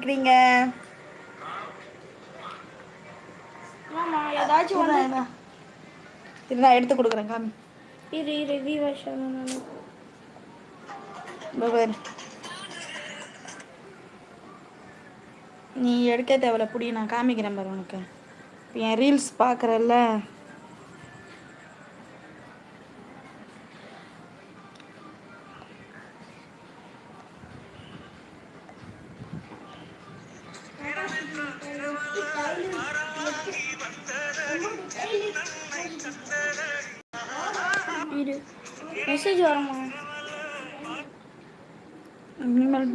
இருக்கிறீங்க? ஆமா ஏதாச்சும் வந்து இரு நா எடுத்து குடுக்குறே காமி. இரு நானு இதோ நீ எடுக்க தேவல புடி நா காமிக்கிறே பாரு உனக்கு. எ ரீல்ஸ் பாக்குறல்ல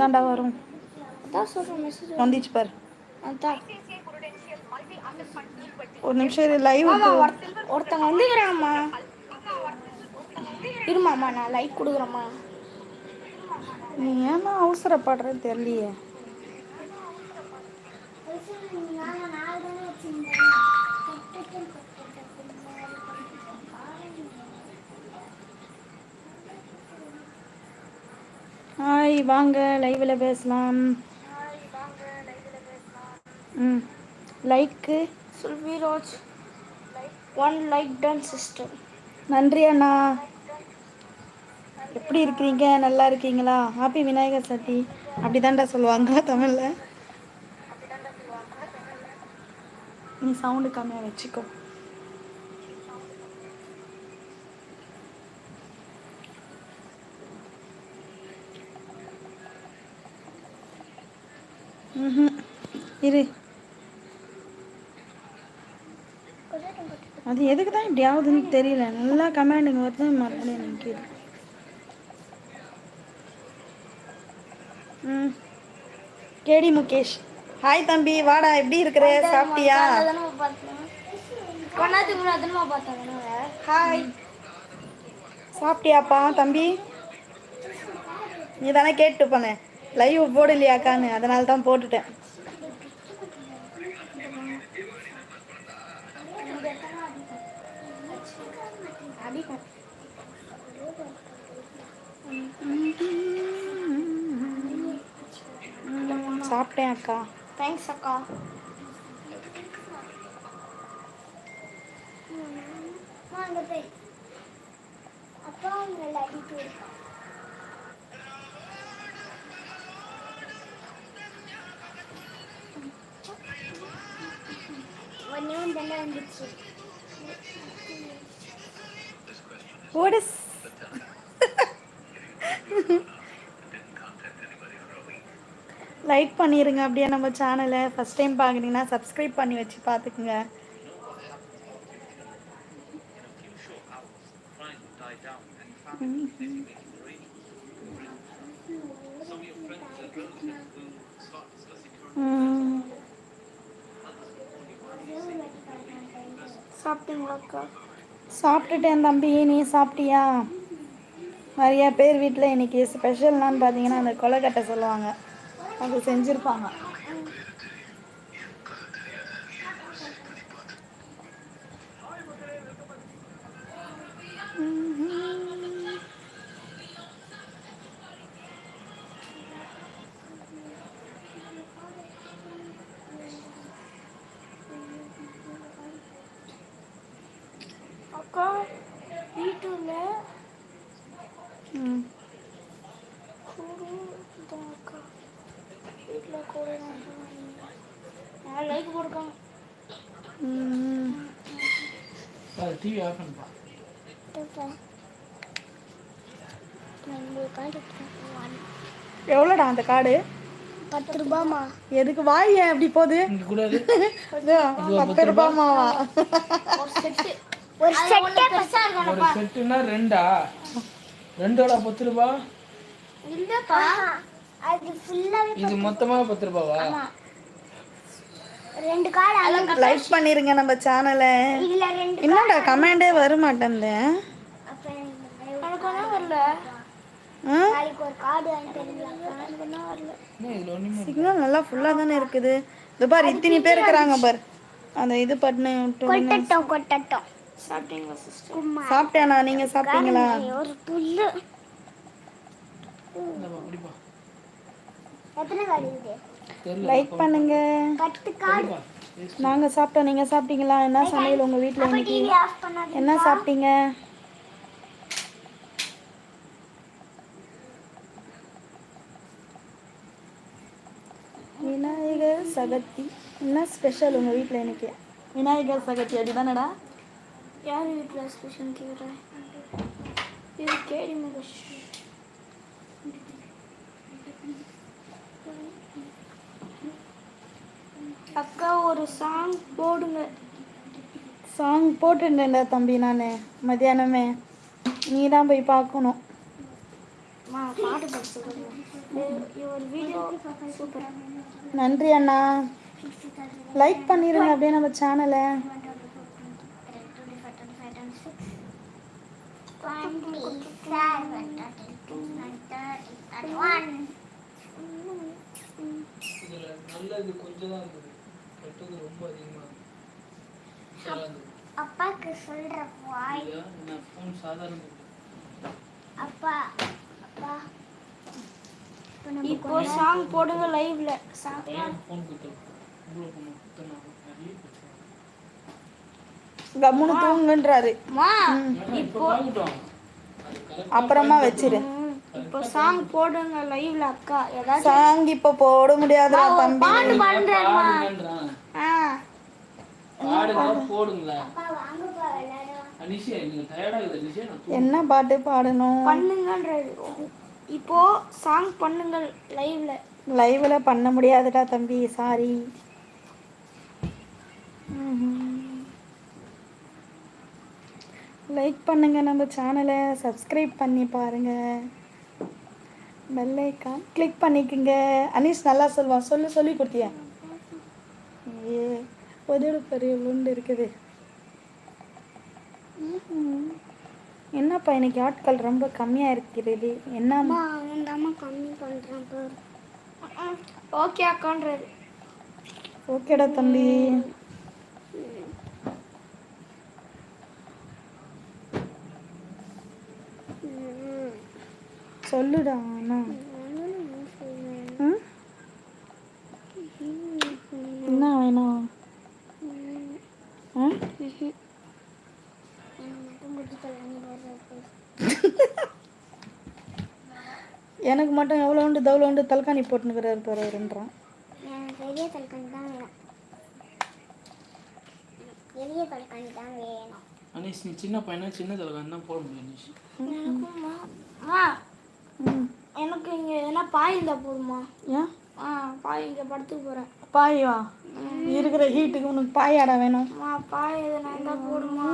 தாண்டா வரும். வந்துச்சு பாரு. ஒரு நிமிஷம் இரு லைவ் மாமா ஒருத்த ஒருத்தங்க வந்துக்கிறாங்கம்மா இருமாம்மா நான் லைக் கொடுக்குறேம்மா நீ ஏமா அவசரப்படுறது தெரியலையே. ஹாய் வாங்க லைவில் பேசலாம். ம் லைக்கு சுல்விரோஜ் ஒன் லைக் டன் சிஸ்டம் நன்றி அண்ணா. எப்படி இருக்கிறீங்க? நல்லா இருக்கீங்களா? ஹாப்பி விநாயகர் சதுர்த்தி. அப்படி தான்டா சொல்லுவாங்க தமிழில். நீ சவுண்டு கம்மியாக வச்சுக்கோ. இரு. அது எதுக்கு தான் இப்படி ஆகுதுன்னு தெரியல. நல்லா கமெண்டுங்க வருது மறுபடியும் நிற்கிது ம். கேடி முகேஷ். ஹாய் தம்பி வாடா எப்படி இருக்கிற? சாப்பிட்டியா? ஹாய் சாப்பிட்டியாப்பா தம்பி? நீ தானே கேட்டு போன. லைவ் போடலையாக்கான்னு அதனால தான் போட்டுட்டேன். சாப்பிட்டேன் அக்கா. தேங்க்ஸ் அக்கா. வாங்க போய். தானே வந்துச்சு What is லைக் பண்ணிடுங்க அப்படியே நம்ம சேனலை ஃபஸ்ட் டைம் பார்க்குறீங்கன்னா சப்ஸ்கிரைப் பண்ணி வச்சு பார்த்துக்குங்க. ம். சாப்பிட்டீங்களாக்கா? சாப்பிட்டுட்டேன் தம்பி. நீ சாப்பிட்டியா? நிறையா பேர் வீட்டில் இன்னைக்கு ஸ்பெஷல்னான்னு பார்த்தீங்கன்னா அந்த கொலைக்கட்டை சொல்லுவாங்க. அது செஞ்சுருப்பாங்க. டிவி ஆஃப் பண்ணுப்பா எவ்வளோடா அந்த கார்டு? பத்து ரூபாமா எதுக்கு வாய் ஏன் அப்படி போகுது? கூட பத்து ரூபாமாவா ஒரு செட்டுனா ரெண்டா? ரெண்டோட பத்து ரூபா இல்லப்பா அது ஃபுல்லாவே இது மொத்தமா பத்து ரூபாவா ரெண்டு கார்டு அலங்க லைக் பண்ணிருங்க நம்ம சேனலை இதுல ரெண்டு என்னடா கமெண்டே வர எனக்கு ஒன்றும் வரல. இல்ல. சிக்னல் நல்லா ஃபுல்லாக தானே இருக்குது. இது பாரு இத்தனை பேர் இருக்கிறாங்க பாரு. அந்த இது பண்ணு விட்டு கொட்டட்டும் கொட்டட்டும். சாப்பிட்டீங்களா சிஸ்டர் சாப்பிட்டேனா? நீங்கள் சாப்பிட்டீங்களா? ஒரு புல்லு. எத்தனை லைக் பண்ணுங்க. நாங்கள் சாப்பிட்டோம் நீங்கள் சாப்பிட்டீங்களா? என்ன சமையல் உங்கள் வீட்டில் இன்னைக்கு? என்ன சாப்பிட்டீங்க? விநாயகர் சதுர்த்தி. என்ன ஸ்பெஷல் உங்கள் வீட்டில் இன்னைக்கு? விநாயகர் சதுர்த்தி அப்படிதானடா யார் வீட்டில் ஸ்பெஷல் கேட்குறேன் இது கேடி மகேஷ். அக்கா ஒரு சாங் போடுங்க. சாங் போட்டுட்டேன்டா தம்பி நான். மத்தியானமே. நீ தான் போய் பார்க்கணும். மா பாட்டு படிச்சு ஒரு வீடியோ சூப்பர் நன்றி அண்ணா. லைக் பண்ணிடுங்க அப்படியே நம்ம சேனலை நல்லது கொஞ்சம் தான் கெட்டது ரொம்ப அதிகமா இருக்கு. சரி, அப்பாக்கு சொல்ற வாய். என்ன ஃபோன் சாதாரண அப்பா அப்பா. இப்போ சாங் போடுங்க லைவ்ல சாங் ஃபோன் பிரச்சனை கம்முன்னு தூங்குன்றாரு. அப்புறமா வச்சிரு. இப்போ சாங் போடுங்க லைவ்ல அக்கா. ஏதாச்சும் சாங் இப்போ போட முடியாதுடா தம்பி. பாட்டு பாடுறேம்மா பாடுங்கன்றான். ஆ. பாடுங்க போடுங்களேன். அனிஷா நீங்க டயர்டா இருக்குது அனிஷா? நான் தூங்க என்ன பாட்டு பாடணும்? பண்ணுங்கன்றாரு. இப்போ சாங் பண்ணுங்க லைவ்ல லைவ்ல பண்ண முடியாதுடா தம்பி. சாரி லைக் பண்ணுங்க நம்ம சேனலை சப்ஸ்கிரைப் பண்ணி பாருங்க. பெல் ஐக்கான் கிளிக் பண்ணிக்கோங்க. அனீஷ் நல்லா சொல்லுவான் சொல்லு சொல்லி கொடுத்தியா? ஏ உதடு பெரிய உண்டு இருக்குது. என்னப்பா இன்னைக்கு ஆட்கள் ரொம்ப கம்மியாக இருக்கிறது என்னம்மா? அம்மா கம்மி பண்றேன் பாரு. ஓகே அக்கான்றாரு ஓகேடா தம்பி. சொல்லுடா அண்ணா? என்ன வேணும்? எனக்கு மட்டும் எவ்வளோ உண்டு தவ்வளோ உண்டு தலக்காணி போட்டுனுக்கிறாரு எனக்கு பெரிய தலக்காணி தான் வேணும். பெரிய தலக்காணி தான் வேணும். அனிஷ் நீ சின்ன பையனா சின்ன தலைவன் தான் போட முடியும் அனிஷ். எனக்கு இங்க எதனா பாய் இருந்தா போதுமா? ஏன் ஆ பாய் இங்க படுத்துக்க போறேன். பாய் வா. இருக்கிற ஹீட்டுக்கு உனக்கு பாயாடா வேணும். அம்மா பாய் எதனா இருந்தா போடுமா.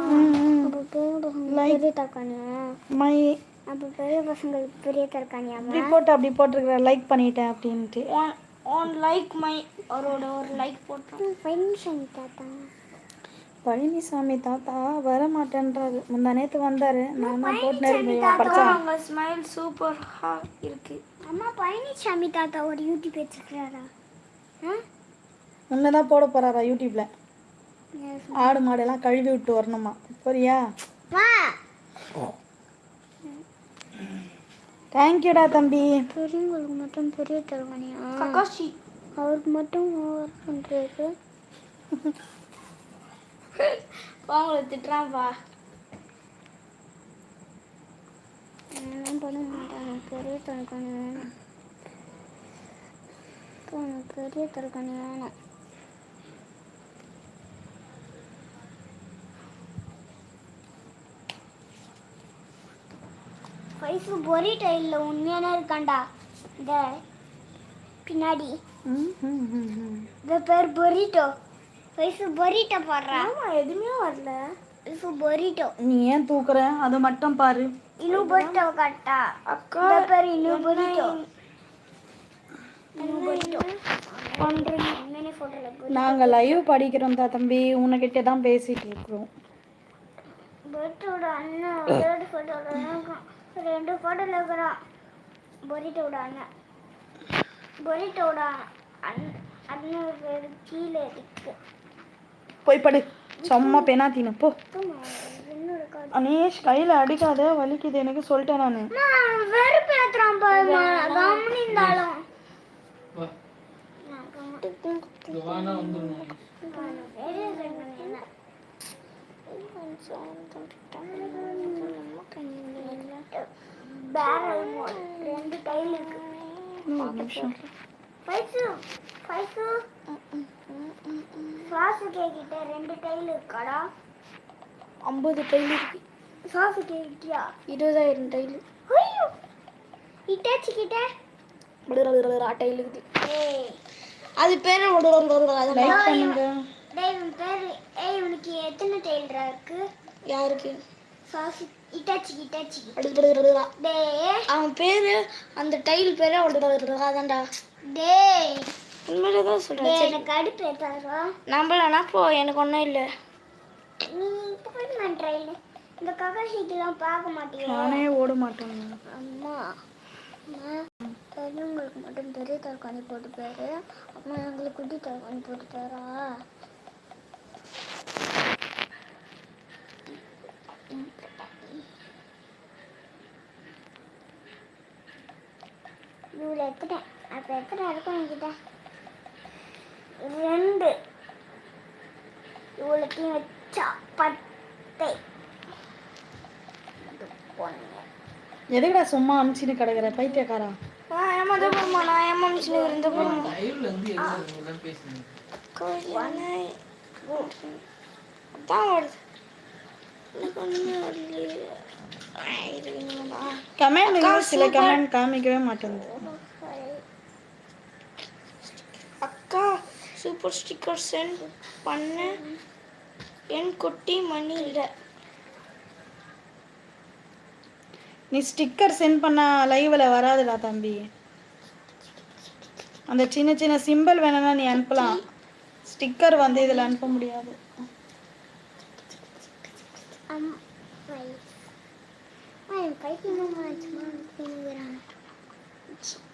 பெரிய தலக்காணியா மை. அப்போ பெரிய பசங்களுக்கு பெரிய தலக்காணியா இப்படி போட்டு அப்படி போட்டிருக்கிற லைக் பண்ணிட்டேன் அப்படின்ட்டு. ஒன் ஒன் லைக் மை அவரோட ஒரு லைக் போட்டோம் பென்ஷன் தாத்தா பழனிசாமி தாத்தா வர மாட்டேன்றாரு முந்தா நேத்து வந்தாரு. நான் தான் போட்டுனே இருக்கேன் படிச்சேன் அவங்க ஸ்மைல் சூப்பர் ஹா இருக்கு. அம்மா பழனிசாமி தாத்தா ஒரு யூடியூப் வச்சிருக்கிறாரா? முன்னதான் போட போறாரா யூடியூப்ல ஆடு மாடெல்லாம் கழுவி விட்டு வரணுமா? புரியா தேங்க்யூடா தம்பி. பெரியவங்களுக்கு மட்டும் பெரிய கக்காஷி அவருக்கு மட்டும் ஓவர் பண்ணுறது அவங்கள திட்டுறான்ப்பா பண்ண மாட்டேன் எனக்கு பெரிய தலகாணி வேணும் எனக்கு பெரிய தலகாணி வேணும் வயசு பொரிட்டோ இல்லை உண்மையான இருக்காண்டா இந்த பின்னாடி. இந்த பேர் பொரிட்டோ வயசு பொரிட்டோ போடுறா. ஆமா எதுவுமே வரல. வயசு பொரிட்டோ நீ ஏன் தூக்குற? அதை மட்டும் பாரு. இனு பொரிட்டோ கட்டா. அக்கா பேர் இனு பொரிட்டோ நாங்க லைவ் படிக்கிறோம் தான் தம்பி. உன்கிட்ட தான் பேசிட்டு இருக்கிறோம். பொரிட்டோட அண்ணன் ரெண்டு இருக்கான். ரெண்டு ஃபோட்டோல இருக்கிறான் பொரிட்டோட அண்ணன் பொரிட்டோட அண்ணன் அண்ணன் பேர் கீழே இருக்கு. போய் படு. சும்மா பெனாத்தின போ. அனேஷ் கையில அடிக்காத வலிக்குது எனக்கு சொல்லிட்டேன் நான். ரெண்டு டைல் இருக்கு ஒரு நிமிஷம். பைசு பைசு. சுவாசு கிட்ட ரெண்டு டைல் இருக்காடா? ஐம்பது டைல் இருக்கு. சுவாசு கேக்கிட்டியா இருபதாயிரம் டைல் ஐயோ. இட்டாச்சி கிட்ட டைல் இருக்குது அது பேர் இவனுக்கு எத்தனை டைல்ரா இருக்கு யாருக்கு சுவாசு இட்டாச்சி இட்டாச்சி அவன் பேரு அந்த டைல் பேரு அதான்டா டேய். உண்மையிலே தான் டேய் சொல்றேன் எனக்கு அடுப்பு ஏத்தாரா நம்பலனா போ எனக்கு ஒன்றும் இல்லை. நீ போய் இந்த ககாஷிக்கெல்லாம் பார்க்க மாட்டியா? நானே ஓட மாட்டேன். அம்மா பெரியவங்களுக்கு மட்டும் பெரிய தற்காணி போட்டு பேரு அம்மா எங்களுக்கு குட்டி தற்காணி போட்டு தரா இவ்வளோ எத்தனை அப்போ எத்தனை இருக்கும் என்கிட்ட? ரெண்டு. இவ்வளோத்தையும் வச்சா பத்தை. ஒன்று எதுக்குடா சும்மா அனுப்பிச்சின்னு கிடக்குற? பைத்தியக்காரா? ஏமாதப்போமா நான் ஏமாந்துச்சுன்னு இருந்த லைவ்ல இருந்து எதுவும் பேசுறீங்க தான் வருது கமெண்ட் சில கமெண்ட் காமிக்கவே மாட்டேங்குது அக்கா சூப்பர் ஸ்டிக்கர் சென்ட் பண்ண என் குட்டி மணி இல்லை நீ ஸ்டிக்கர் சென்ட் பண்ண லைவ்ல வராதுடா தம்பி. அந்த சின்ன சின்ன சிம்பிள் வேணும்னா நீ அனுப்பலாம். ஸ்டிக்கர் வந்து இதில் அனுப்ப முடியாது.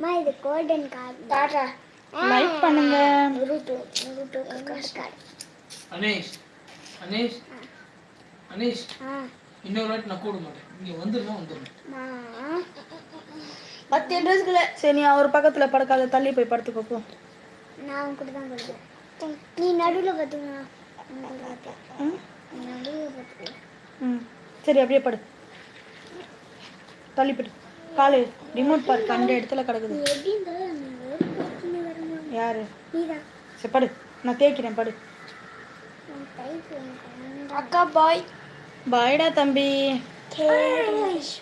மை இது கோல்டன் கார்டு டாடா லைக் பண்ணுங்க. அனேஷ் அனேஷ் அனேஷ். ஆ. இன்னொரு வாட்டி நான் கூட மாட்டேன். இங்க வந்துருமா வந்துடணும் மா. பத்து ட்ரெஸ்க்குள்ள சரி நீ அவர் பக்கத்தில் படுக்காத தள்ளி போய் படுத்துக்கோ போ. நான் கூட தான் நீ நடுவில் பார்த்துக்கா ம்? நீ நடுவில் ம். சரி அப்படியே படு. தள்ளி படு. காலு ரிமோட் பார் கண்ட இடத்துல கிடக்குது நீ எப்படி இருந்தாலும் நீ ஒரு பிரச்சனை வரணும் யாரு நீதான் சரி படு நான் தேய்க்கிறேன் படு உன் டைப் எனக்கு வேண்டாம். அக்கா பாய் பாய்டா தம்பி கேஷ்.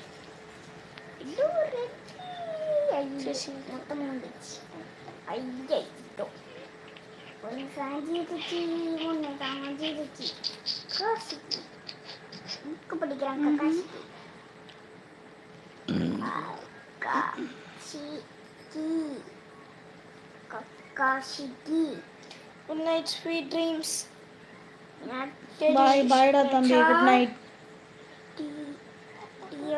கக்காசிக்கி. Good night sweet dreams bye பாய்டா தம்பி குட் நைட் S-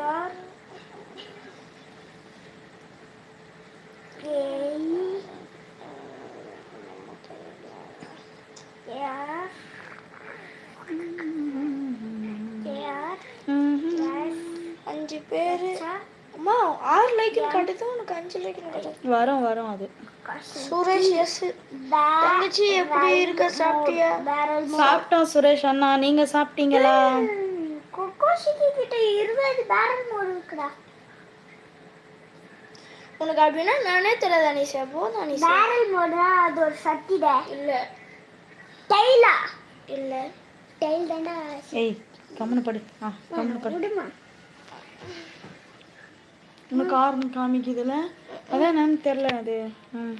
அஞ்சு பேர் அம்மா ஆறு லைக்னு காட்டுது உனக்கு அஞ்சு லைக்னு காட்டுது வரும் வரும் அது. சுரேஷ் எஸ் தங்கச்சி எப்படி இருக்க சாப்பிட்டியா. சாப்பிட்டோம் சுரேஷ் அண்ணா. நீங்க சாப்பிட்டீங்களா? ம், கொக்கோஷிக்கு கிட்ட இருபது பேரல் மோடு இருக்குடா. உனக்கு அப்படின்னா நானே தெரியாத அனிஷா போதும் அனிஷா பேரல் மோடுனா அது ஒரு சட்டிடா இல்ல. டெய்லா இல்ல. டெய்ல் தாண்டா. ஏய் கம்முனு படு ஆ கம்முனு படு விடுமா உனக்கு ஆர்வம் காமிக்குதுல? அதான் என்னன்னு தெரியல அது. ம்.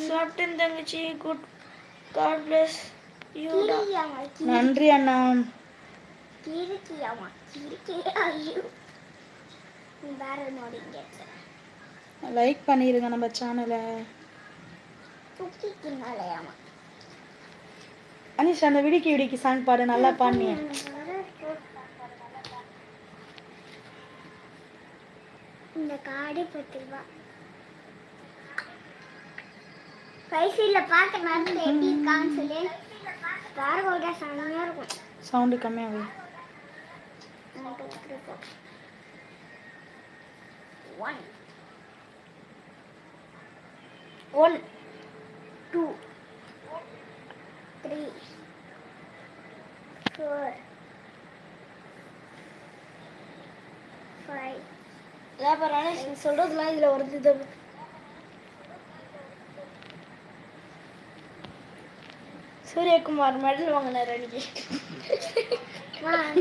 சாப்பிட்டேன் தங்கச்சி. குட் காட் பிளஸ் நன்றி அண்ணா. லைக் பண்ணிருங்க நம்ம சேனலை துக்கிக்கினாலையாமா அனிஷா அந்த விடிக்கி விடிக்கி சாங் பாடு நல்லா பாடினியே. இந்த காடு பத்து ரூபா பைசில பார்க்க நேரத்தில் எப்படி இருக்கான்னு சொல்லி பாரகோட செம்மையா இருக்கும். சவுண்டு கம்மியாகும் எனக்கு two, three, Four. Five. லேபரான சொல்றதுலாம் இதுல வருது இது சூரியகுமார் மெடல் வாங்கினார் அன்னைக்கு One.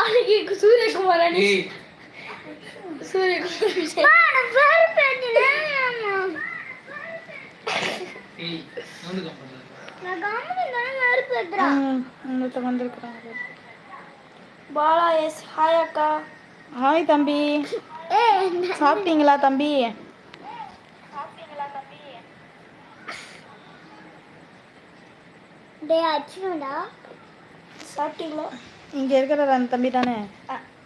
அன்னைக்கு சூரியகுமார் அன்னைக்கு ஏய் சூரியகுமார் விஜய் நான் பேரு பாலா எஸ் ஹாய் அக்கா. ஹாய் தம்பி. சாப்பிட்டீங்களா தம்பி? சாப்பிட்டீங்களா? இங்க இருக்கிற அந்த தம்பி தானே?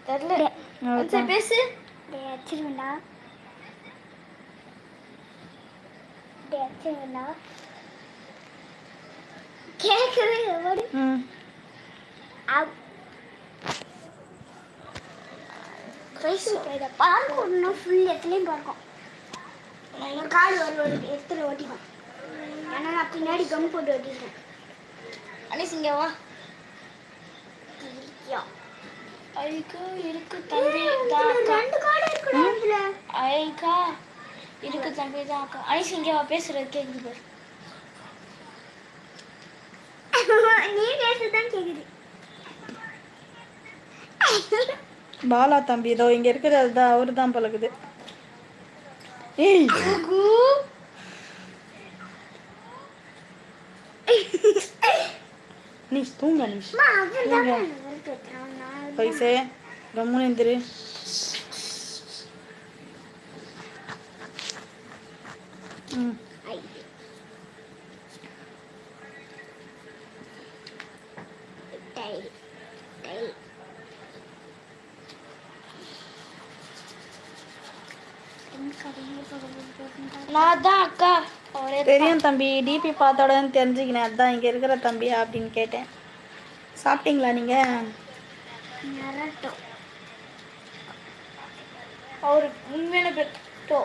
தெரியல. பேசு. டே அச்சுடா இதை பார்க்க ஒன்றும் ஃபுல் எத்துலேயும் பார்க்கும். என் கால் ஒரு ஒரு இடத்துல ஓட்டிக்கும் நான் பின்னாடி கம் போட்டு ஓட்டிக்கிறேன் அனிஸ் இங்க வா. ஐக்கா இருக்கு தம்பி ரெண்டு காடு இருக்குடா இதுல. ஐக்கா இருக்கு தம்பி தான் அக்கா. இங்க வா பேசுறது கேக்குது பாரு. நீ பேசுதான் கேக்குது பாலா தம்பி இதோ இங்க இருக்கிறது தான் அவரு தான் பழகுது. ஏய். நீ தூங்க நீ பைசே கம்முன்னு எந்திரு. ம். ஐ. Tie, tie. என் கடையில பக்கத்துல போட்டுட்டா. நான் தான் அக்கா அவரே தெரியும் தம்பி டிபி பார்த்தோட தெரிஞ்சுக்கினேன் அதான் இங்கே இருக்கிற தம்பி அப்படின்னு கேட்டேன் சாப்பிட்டீங்களா நீங்கள் நரட்டம். அவர் உண்மையான பெற்றோ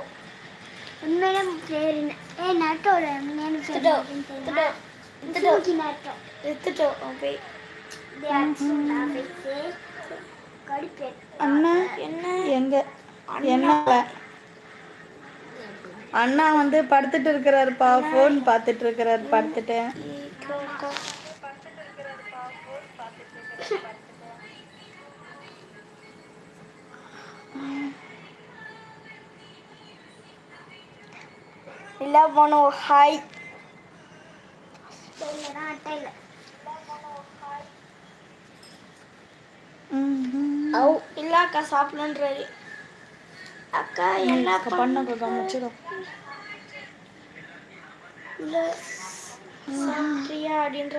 உண்மையிலே பேர் திட்டோ தெரியுமா? திட்டோ சூக்கி நரட்டம். எடுத்துட்டோ போய் இது அடிச்சுட்டா பேசு. கடுப்பு. அண்ணா என்ன? எங்க என்ன? அண்ணா வந்து படுத்துட்டு இருக்கிறாருப்பா ஃபோன் பார்த்துட்டு இருக்கிறாரு படுத்துட்டு. இல்ல மனோ ஹாய் இல்லைன்னா அட்டையில. அவ் இல்ல அக்கா சாப்பிடன்றாரு அக்கா என்ன அக்கா பண்ண கவனிச்சிடும் இல்ல சாப்பிட்றியா அப்படின்ற.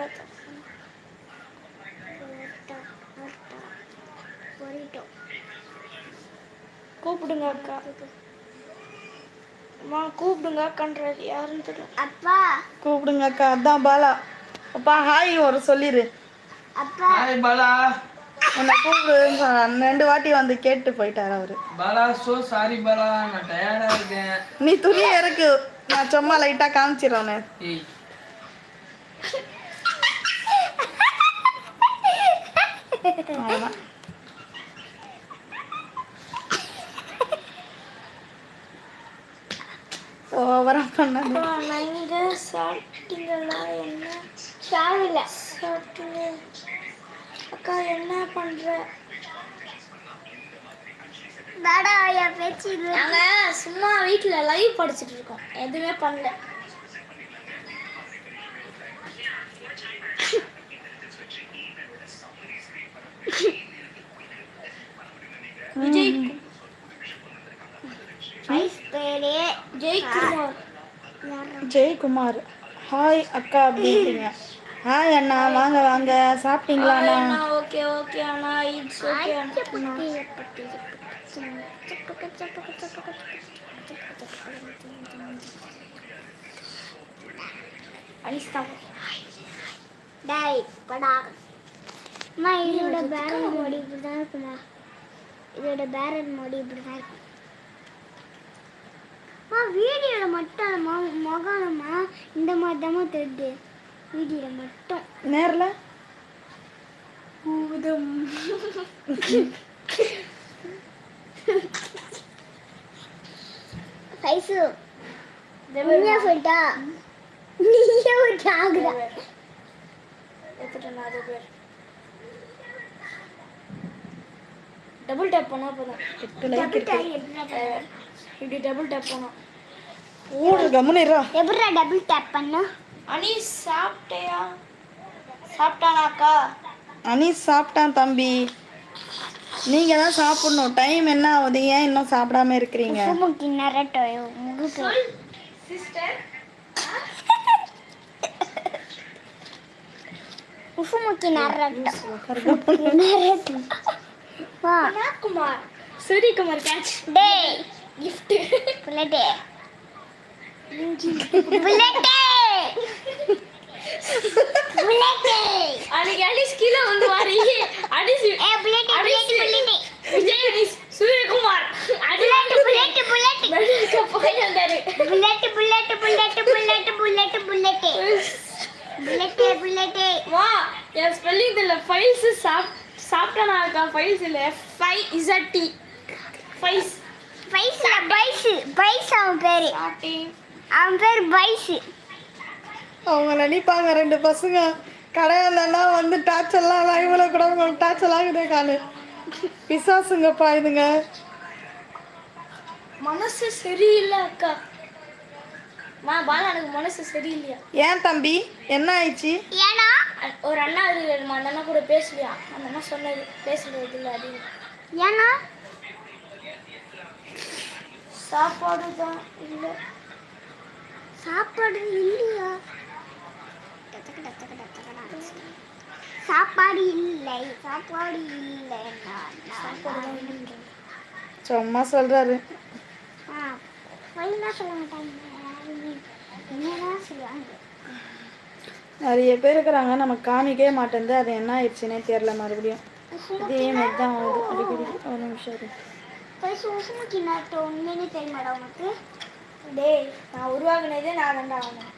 கூப்பிடுங்க அக்கா அம்மா கூப்பிடுங்க அக்கான்றாரு யாருன்னு தெரியும் அப்பா கூப்பிடுங்க அக்கா அதான் பாலா அப்பா ஹாய் ஒரு சொல்லிடு அப்பா ஹாய் பாலா உன்னை கூப்பிடுன்னு சொன்னான். ரெண்டு வாட்டி வந்து கேட்டு போயிட்டாரு அவரு. பாலா சோ சாரி பாலா நான் டயர்டா இருக்கேன். நீ துணி இறக்கு நான் சும்மா லைட்டா காமிச்சிடுறேன் ஓவரா பண்ணாது. நீங்க சாப்பிட்டீங்களா என்ன? சாவில சாப்பிட்டீங்க அக்கா என்ன பண்ற? தாடா என் பேச்சு இது. நாங்க சும்மா வீட்ல லைவ் படிச்சிட்டு இருக்கோம். எதுவுமே பண்ணல. விஜய். ஜெயக்குமார் ஜெயக்குமார் ஹாய் அக்கா அப்படின்றீங்க ஹாய் அண்ணா. வாங்க வாங்க. சாப்பிட்டீங்களா அண்ணா. ஓகே ஓகே அண்ணா. இட்ஸ் ஓகே அண்ணா. டேய் படா. அம்மா இதோட பேரல் மோடி இப்படி தான் இருக்குமா இதோட பேரல் மோடி இப்படி தான் இருக்கும். அம்மா வீடியோவில் மட்டும் முகம்மா இந்த மாதிரி தான் தெரியுது. வீடியோவில் மட்டும். நேரில்? ஊதம் சைஸு உண்மையாக சொல்லிட்டா. நீயே ஒரு ஆகுதா எடுத்துட்டேன் அது பேர் டபுள் டேப் பண்ணா போதும். இப்படி டபுள் டேப் பண்ணோம் ஊடு கம்முனிரா எப்படா டபுள் டேப் பண்ண? அனி சாப்பிட்டியா? சாப்பிட்டானாக்கா? அனீஸ் சாப்பிட்டான் தம்பி. நீங்கள் தான் சாப்பிடணும். டைம் என்ன ஆகுது? ஏன் இன்னும் சாப்பிடாம இருக்கிறீங்க? உப்புமுக்கி நரட்டோ முகுக்கு சிஸ்டர் உப்புமுக்கி நரட்டோ. கருகப்பன். நரட்டோ. வா. குமார் சூரியகுமார் கேட்ச் டேய். கிஃப்ட் புல்லட்டே. புல்லட்டே. அன்னைக்கு அனிஸ் கீழே வந்து வாரி. அனிஸ் ஏ புல்லட்டே புல்லட்டே புல்லட்டே. Vijay Suryakumar. Bullet bullet bullet. மெடலுக்கு போய் வந்தாரு. Bullet bullet bullet bullet bullet bullet. புல்லட்டே புல்லட்டே. வா என் ஸ்பெல்லிங் தெரியல. ஃபைல்ஸ் சாப் சாப்பிட்டானாக்கா ஃபைல்ஸ் இல்லை. ஃபை இசட் டி ஃபைல்ஸ் பைசா பைசு பைஸ் அவன் பேரு. அவன் பேர் பைசு. அவங்க நினைப்பாங்க ரெண்டு பசங்க. கடையாண்டா வந்து டார்ச்சர்லாம் லைவ்ல கூட உங்களுக்கு டார்ச்சர் ஆகுதே காலு. பிசாசுங்கப்பா இதுங்க. மனசு சரியில்லை அக்கா. மா பாலா எனக்கு மனசு சரியில்லையா? ஏன் தம்பி? என்ன ஆயிடுச்சு? ஏன்னா? ஒரு அண்ணா இருக்குமா அந்த அண்ணா கூட பேசலையா? அந்த அண்ணா சொன்னது பேசுறது இல்லை அப்படின்னு. ஏன்னா? சாப்பாடு தான் இல்லை. சாப்பாடு இல்லையா? சாப்பாடு இல்லை சாப்பாடு இல்லை சும்மா சொல்றாரு. நிறைய பேர் இருக்கிறாங்க. நமக்கு காமிக்கவே மாட்டேங்குது அது என்ன ஆயிடுச்சுன்னே தெரியல மறுபடியும். இதே மாதிரி தான் ஆகுது. அடிக்கடி. ஒரு நிமிஷம் இரு. டேய் நான் உருவாக்குனதே நான் தான்டா ஆகணும்.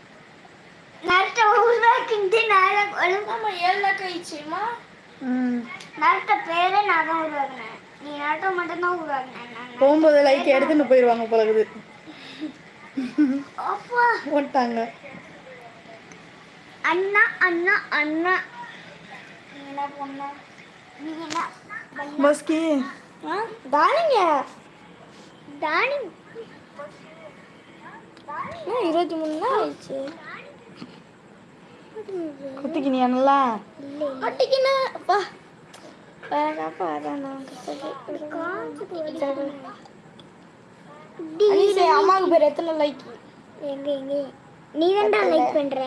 நரட்ட உருவாக்கிட்டு நான் தான் ஒழுங்கா ஆமா ஏழு லட்சம் ஆயிடுச்சுமா ம். நரட்ட பேரே நான் தான் உருவாக்குனேன். நீ நரட்ட மட்டும் தான் உருவாக்குனேன். போகும்போது லைக் எடுத்துன்னு போயிடுவாங்க பழகுது அப்பா. ஓட்டாங்க அண்ணா அண்ணா அண்ணா. என்ன பண்ண? நீ என்ன பஸ்கி. தானிங்க. தானி. இருபத்தி மூணு தான் ஆயிடுச்சு. குத்திக்கினியா நல்லா அட்டிக்கினா அப்பா வேறப்பா அதான் அனிசே அம்மாவுக்கு பேர் எத்தனை லைக் எங்க எங்க? நீ தான்டா லைக் பண்ற?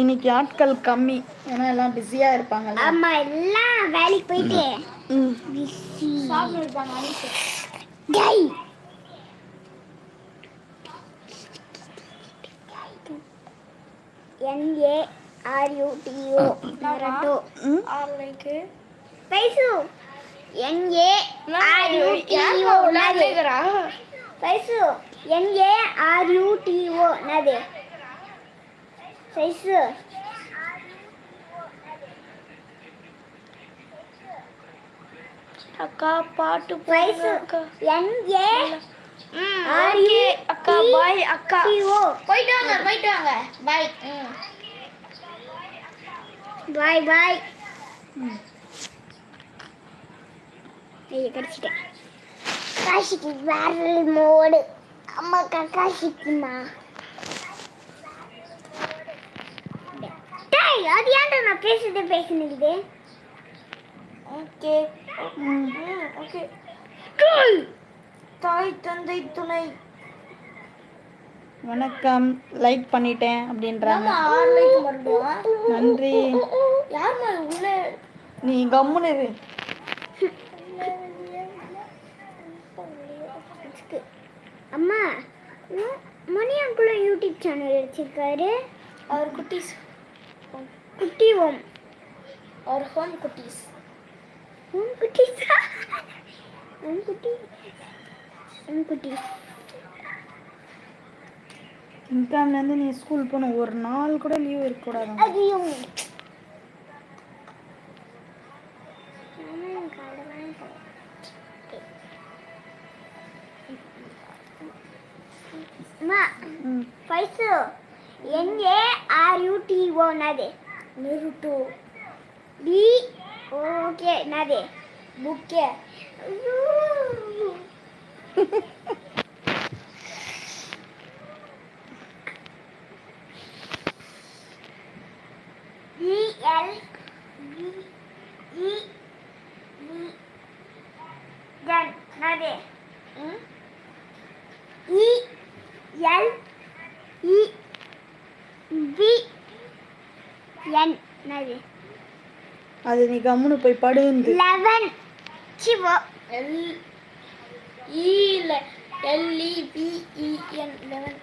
இன்னைக்கு ஆட்கள் கம்மி. ஏன்னா எல்லாம் பிஸியா இருப்பாங்கல்ல. ஆமா எல்லாம் வேலைக்கு போயிட்டு. பிஸி. சாப்பிட்டு இருப்பாங்க டேய் N A R U T O Naruto ம் ஆறு like பைசு N A R U T O நது பைசு N A R U T O நது பைசு அக்கா பாட்டு பைசு என் ஏ ஆர் ஓகே. அக்கா பாய் அக்கா. போயிட்டு வாங்க போயிட்டு வாங்க. பாய் பாய் பாய் ஐயோ கடிச்சிட்டேன். காஷிக்கு வேற மோடு. அம்மா காஷிக்குமா டேய் அது ஏன்டா நான் பேசுறதே பேசுனது ஓகே ஓகே தாய் தந்தை துணை. வணக்கம். லைக் பண்ணிட்டேன் அப்படின்றாங்க. நன்றி. நீ கம்முன்னு அம்மா மணி அங்குள்ள யூடியூப் சேனல் வச்சிருக்காரு. அவர் குட்டீஸ். குட்டி ஓம். அவர் ஹோம் குட்டீஸ். ஹோம் குட்டீஸ்? ஹோம் குட்டி. இன்காம்லேருந்து நீ ஸ்கூல் போன ஒரு நாள் கூட லீவ் இருக்கக்கூடாது ఫైసు ఎన్ఏ ఆర్యుటిఓ నాదే నిరుటు బి ఓకే నాదే బుక్కే అయ్యో அது நீ கம்முன்னு போய் படுந்து லெவன் சிவோ ஈல எல்இபிஇஎன் லெவன்